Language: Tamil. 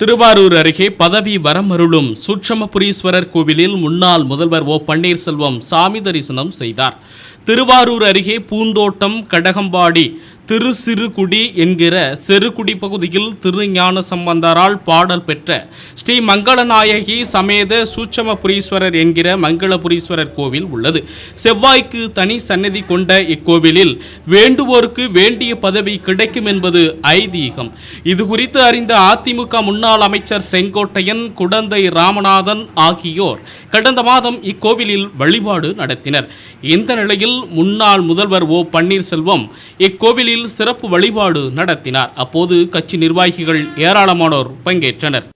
திருவாரூர் அருகே பதவி வரமருளும் சூட்சமபுரீஸ்வரர் கோவிலில் முன்னாள் முதல்வர் ஓ பன்னீர்செல்வம் சாமி தரிசனம் செய்தார். திருவாரூர் அருகே பூந்தோட்டம் கடகம்பாடி திருசிறுகுடி என்கிற செருகுடி பகுதியில் திருஞான சம்பந்தரால் பாடல் பெற்ற ஸ்ரீ மங்களநாயகி சமேத சூட்சமபுரீஸ்வரர் என்கிற மங்களபுரீஸ்வரர் கோவில் உள்ளது. செவ்வாய்க்கு தனி சன்னதி கொண்ட இக்கோவிலில் வேண்டுவோருக்கு வேண்டிய பதவி கிடைக்கும் என்பது ஐதீகம். இது குறித்து அறிந்த அதிமுக முன்னாள் அமைச்சர் செங்கோட்டையன் குடந்தை ராமநாதன் ஆகியோர் கடந்த மாதம் இக்கோவிலில் வழிபாடு நடத்தினர். இந்த நிலையில் முன்னாள் முதல்வர் ஓ பன்னீர்செல்வம் இக்கோவிலில் சிறப்பு வழிபாடு நடத்தினார். அப்போது கட்சி நிர்வாகிகள் ஏராளமானோர் பங்கேற்றனர்.